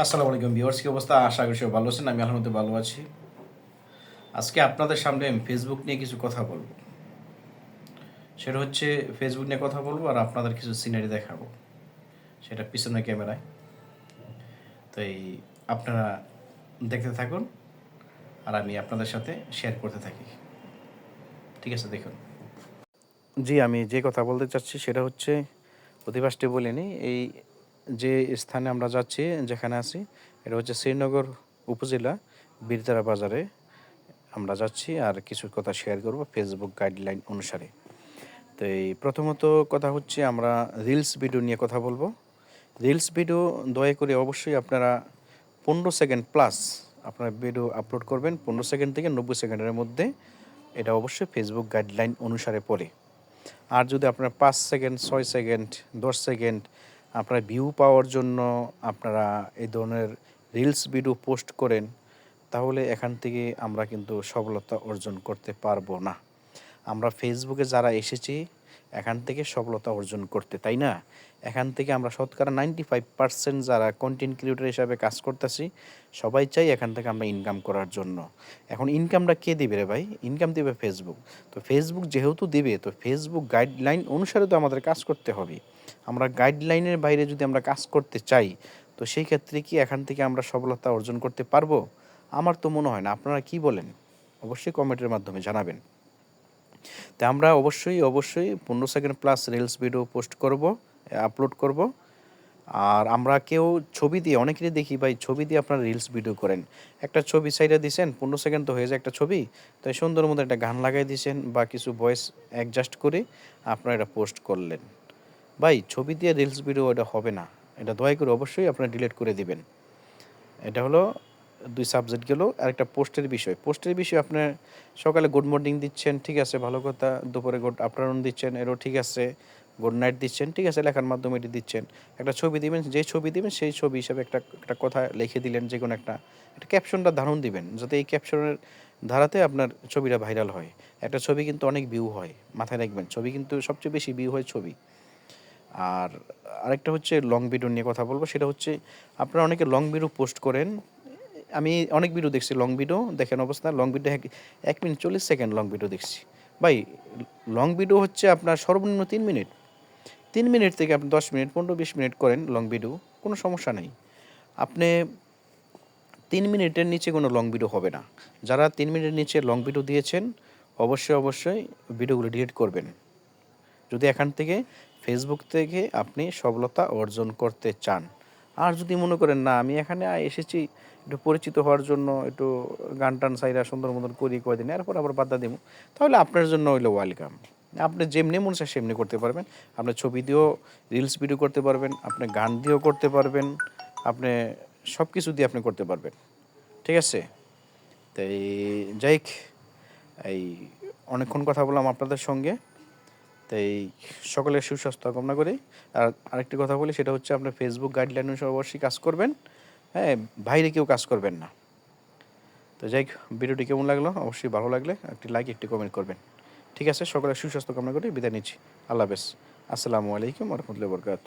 আসসালামু আলাইকুম ভিউয়ার্স, কি অবস্থা? আশা করি সবাই ভালো আছেন, আমি আলহামদুলিল্লাহ ভালো আছি। আজকে আপনাদের সামনে আমি ফেসবুক নিয়ে কিছু কথা বলব। সেটা হচ্ছে ফেসবুক নিয়ে কথা বলব আর আপনাদের কিছু সিনারি দেখাবো। সেটা পিছনে ক্যামেরায়। তো এই আপনারা দেখতে থাকুন আর আমি আপনাদের সাথে শেয়ার করতে থাকি। ঠিক আছে, দেখুন। জি, আমি যে কথা বলতে চাচ্ছি সেটা হচ্ছে অধিবাসটি বলিনি, এই যে স্থানে আমরা যাচ্ছি, যেখানে আছি, এটা হচ্ছে শ্রীনগর উপজেলা, বীরতারা বাজারে আমরা যাচ্ছি আর কিছু কথা শেয়ার করব ফেসবুক গাইডলাইন অনুসারে। তো এই প্রথমত কথা হচ্ছে আমরা রিলস ভিডিও নিয়ে কথা বলব। রিলস ভিডিও দয়া করে অবশ্যই আপনারা পনেরো সেকেন্ড প্লাস আপনারা ভিডিও আপলোড করবেন, পনেরো সেকেন্ড থেকে নব্বই সেকেন্ডের মধ্যে। এটা অবশ্যই ফেসবুক গাইডলাইন অনুসারে পড়ে। আর যদি আপনার পাঁচ সেকেন্ড ছয় সেকেন্ড দশ সেকেন্ড আপনারা ভিউ পাওয়ার জন্য আপনারা এই ধরনের রিলস ভিডিও পোস্ট করেন, তাহলে এখান থেকে আমরা কিন্তু সফলতা অর্জন করতে পারব না। আমরা ফেসবুকে যারা এসেছি, এখান থেকে সফলতা অর্জন করতে, তাই না? এখান থেকে আমরা শতকরা নাইনটি ফাইভ পার্সেন্ট যারা কন্টেন্ট ক্রিয়েটর হিসাবে কাজ করতেছি, সবাই চাই এখান থেকে আমরা ইনকাম করার জন্য। এখন ইনকামটা কে দিবে রে ভাই? ইনকাম দিবে ফেসবুক তো ফেসবুক যেহেতু দিবে, তো ফেসবুক গাইডলাইন অনুসারে তো আমাদের কাজ করতে হবে। আমরা গাইডলাইনের বাইরে যদি আমরা কাজ করতে চাই, তো সেই ক্ষেত্রে কি এখান থেকে আমরা সফলতা অর্জন করতে পারব? আমার তো মনে হয় না। আপনারা কি বলেন? অবশ্যই কমেন্টের মাধ্যমে জানাবেন। তো আমরা অবশ্যই অবশ্যই পনেরো second plus reels video post করব আপলোড করব। আর আমরা কেউ ছবি দিয়ে, অনেকেরই দেখি ভাই, ছবি দিয়ে আপনারা রিলস ভিডিও করেন। একটা ছবি সাইডে দিছেন, পনেরো সেকেন্ড তো হয়ে যায় একটা ছবি তো এই সুন্দর মতো একটা গান লাগাই দিয়েছেন বা কিছু ভয়েস অ্যাডজাস্ট করে আপনারা এটা পোস্ট করলেন। ভাই, ছবি দিয়ে রিলস ভিডিও এটা হবে না। এটা দয়া করে অবশ্যই আপনারা ডিলিট করে দিবেন। এটা হলো দুই সাবজেক্ট গেল আর একটা পোস্টের বিষয়। পোস্টের বিষয় আপনার সকালে গুড মর্নিং দিচ্ছেন, ঠিক আছে, ভালো কথা। দুপুরে গুড আফটারনুন দিচ্ছেন, এরও ঠিক আছে। গুড নাইট দিচ্ছেন, ঠিক আছে, লেখার মাধ্যমে এটি দিচ্ছেন। একটা ছবি দিবেন, যে ছবি দিবেন, সেই ছবি হিসাবে একটা একটা কথা লিখে দিলেন যে কোনো একটা। একটা ক্যাপশনটা ধারণ দিবেন, যাতে এই ক্যাপশনের ধারাতে আপনার ছবিটা ভাইরাল হয়। একটা ছবি কিন্তু অনেক ভিউ হয়, মাথায় রাখবেন। ছবি কিন্তু সবচেয়ে বেশি ভিউ হয় ছবি। আর আরেকটা হচ্ছে লং ভিডিও নিয়ে কথা বলব, সেটা হচ্ছে আপনারা অনেকে লং ভিডিও পোস্ট করেন আমি অনেক ভিডিও দেখছি লং ভিডিও দেখেন অবস্থা লং ভিডিও এক মিনিট চল্লিশ সেকেন্ড লং ভিডিও দেখছি। ভাই লং ভিডিও হচ্ছে আপনার সর্বনিম্ন তিন মিনিট তিন মিনিট থেকে আপনি দশ মিনিট পনেরো বিশ মিনিট করেন লং ভিডিও কোনো সমস্যা নেই। আপনি তিন মিনিটের নিচে কোনো লং ভিডিও হবে না। যারা তিন মিনিটের নিচে লং ভিডিও দিয়েছেন, অবশ্যই অবশ্যই ভিডিওগুলো ডিলিট করবেন। যদি এখান থেকে ফেসবুক থেকে আপনি সফলতা অর্জন করতে চান। আর যদি মনে করেন, না, আমি এখানে এসেছি একটু পরিচিত হওয়ার জন্য একটু গান টান সাইরা সুন্দর মতন করি কয়দিন এরপর আবার বাদ্দা দিব তাহলে আপনার জন্য হইল ওয়েলকাম আপনি যেমনি মন চায় সেমনি করতে পারবেন। আপনি ছবি দিয়েও রিলস ভিডিও করতে পারবেন, আপনি গান দিয়েও করতে পারবেন, আপনি সব কিছু দিয়ে আপনি করতে পারবেন। ঠিক আছে? তাই যাই এই অনেকক্ষণ কথা বললাম আপনাদের সঙ্গে। তাই সকলের সুস্বাস্থ্য কামনা করি। আর আরেকটি কথা বলি, সেটা হচ্ছে আপনার ফেসবুক গাইডলাইন অবশ্যই কাজ করবেন। হ্যাঁ বাইরে কেউ কাজ করবেন না। তো যাই ভিডিওটি কেমন লাগল? অবশ্যই ভালো লাগলে একটি লাইক একটি কমেন্ট করবেন। ঠিক আছে, সকলের সুস্বাস্থ্য কামনা করে বিদায় নিচ্ছি। আল্লাহ হাফেজ। আসসালামু আলাইকুম রহমতুল্লাহ বরকাত